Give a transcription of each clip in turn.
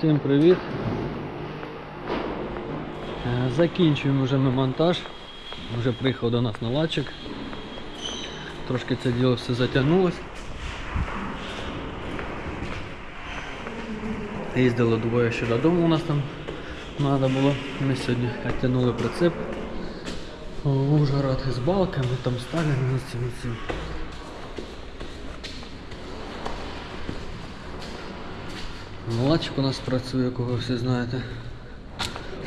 Всім привіт! Е, Закінчуємо вже ми монтаж. Вже приїхав до нас наладчик. Трошки це діло все затягнулось. Їздили двоє ще додому у нас там треба було. Ми сьогодні відтягнули прицеп. У Ужгород з балками, там цим цим. У нас працює, кого всі знаєте.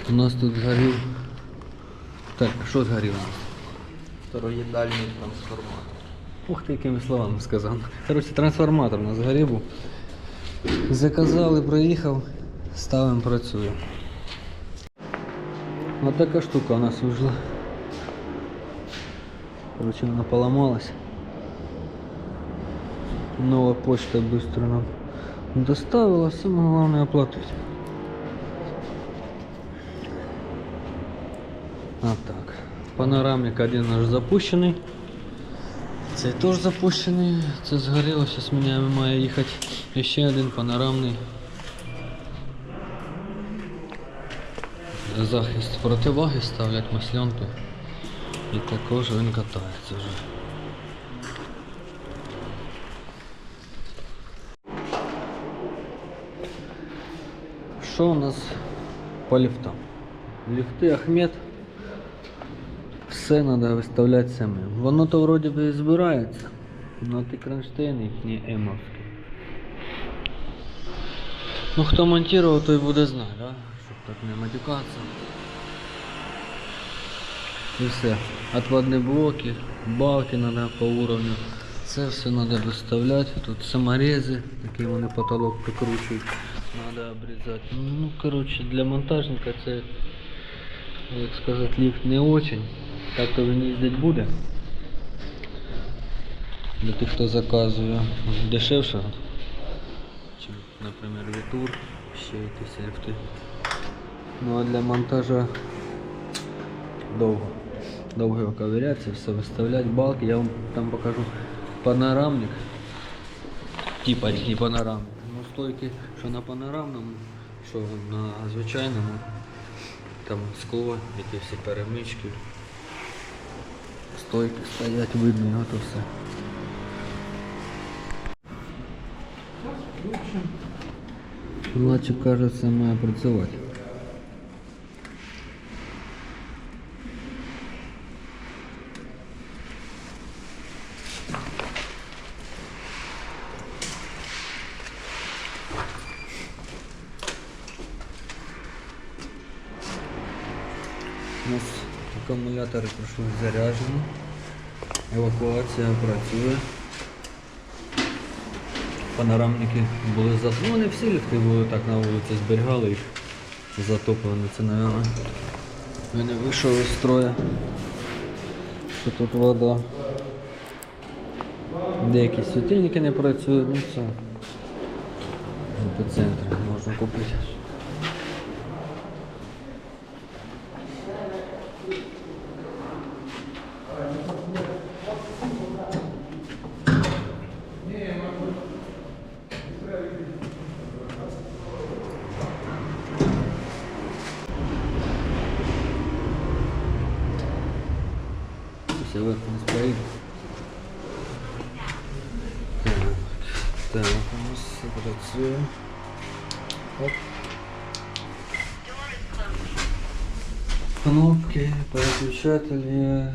У нас тут згорів. Так, що згорів у нас? Второїдальний трансформатор. Ух ти, якими словами сказав. Коротше, трансформатор у нас згорів був. Заказали, приїхав, ставимо, працює. Ось така штука у нас вийшла. Короче, вона поламалась. Нова почта быстро нам доставила, самое главное оплатить. А так. Панорамник один наш запущений. Цей теж запущений. Це згоріло, зараз міняємо, має їхати. Ще один панорамний. Захист противаги ставлять маслянки. І також він катається вже. Що у нас по ліфтам? Ліфти Ахмед. Все треба виставляти самим. Воно то вроді би і збирається, але ті кронштейни їхні емовські. Ну хто монтував, той буде знати, да? щоб так не матюкатися. І все. Отводні блоки, балки треба по уровню. Це все треба виставляти. Тут саморези, такі вони потолок прикручують. Треба обрізати. Ну, коротше, для монтажника це, як сказати, ліфт не очень. Так то він їздить буде. Для тих, хто заказує дешевше, чим, наприклад, Вітур, ще якісь ліфти. Ну а для монтажа довго. Довго його ковиряться, все виставляти, балки. Я вам там покажу панорамник. Типа такий панорамник. Стойки, що на панорамному, що на звичайному. Там скло, які всі перемички. Стойки стоять, видно його то все. Младший, кажется, має працювати. У нас акумулятори пройшли заряджені. Евакуація працює. Панорамники були за... Ну не всі ліфти були так на вулиці, зберігали їх затоплені. Це, мабуть, він не вийшов із строя. Що тут вода. Деякі світильники не працюють, ну це в епіцентрі можна купити. Все в этом стоит. Так, так, нас все працює. Оп. Кнопки, переключателі,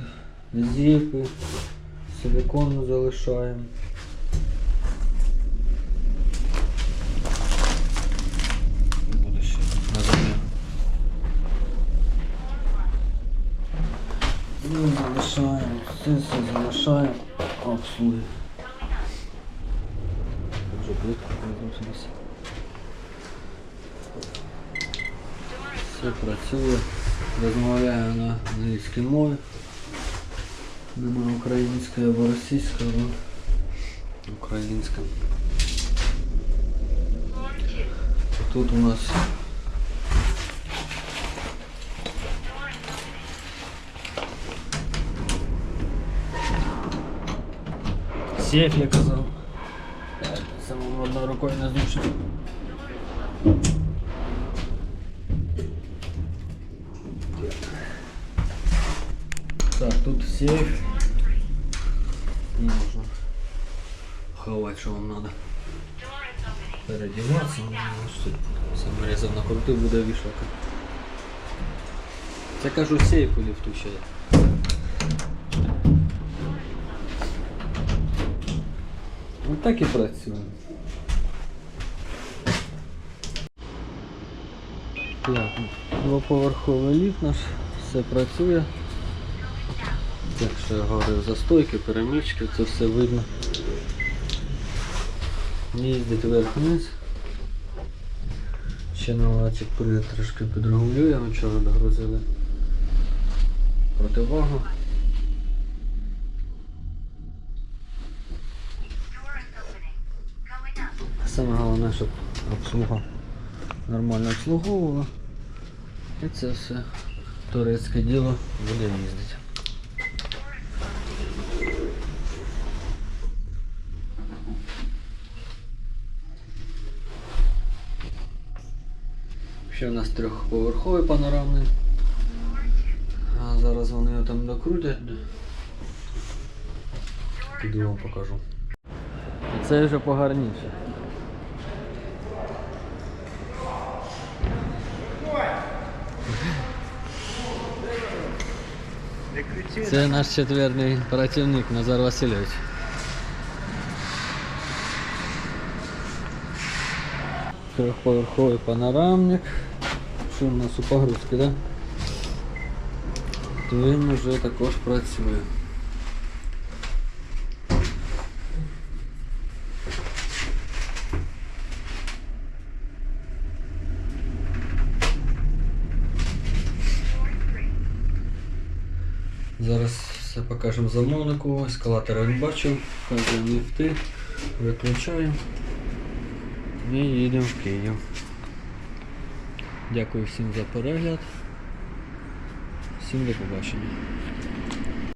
зіпи, силикон залишаємо. Буде ще на. Ну, залишаємо, це все залишаємо, обслуги. Вже плитку розрушилися. Все працює, розмовляю на англійській мові. Немає української або російської, або українська. Тут у нас Сейф я казав. одной рукой назучит. Так, тут сейф. Не нужно ховать, что вам надо. Передіватися, ну, сам резав на крути буде вішалка. Це кажу сейф у ліфту ще є. Отак і працюємо. Так, двоповерховий ліфт наш, все працює. Так що я говорив, застойки, перемічки, це все видно. Їздить вверх-вниз. Ще наладчик прийде трошки підрегулює, ми вчора догрузили противагу. Саме головне, щоб обслуга нормально обслуговувала. І це все турецьке діло буде їздити. Ще в нас трьохповерховий панорамний. А зараз вони його там докрутять. Піду вам покажу. Це вже погарніше. Це наш четвертий працівник Назар Васильович. Трьохповерховий панорамник. Що у нас у погрузки, да? То він вже також працює. Зараз все покажемо замовнику. Ескалатора він бачив, вказуємо ліфти, виключаємо і їдемо в Київ. Дякую всім за перегляд. Всім до побачення.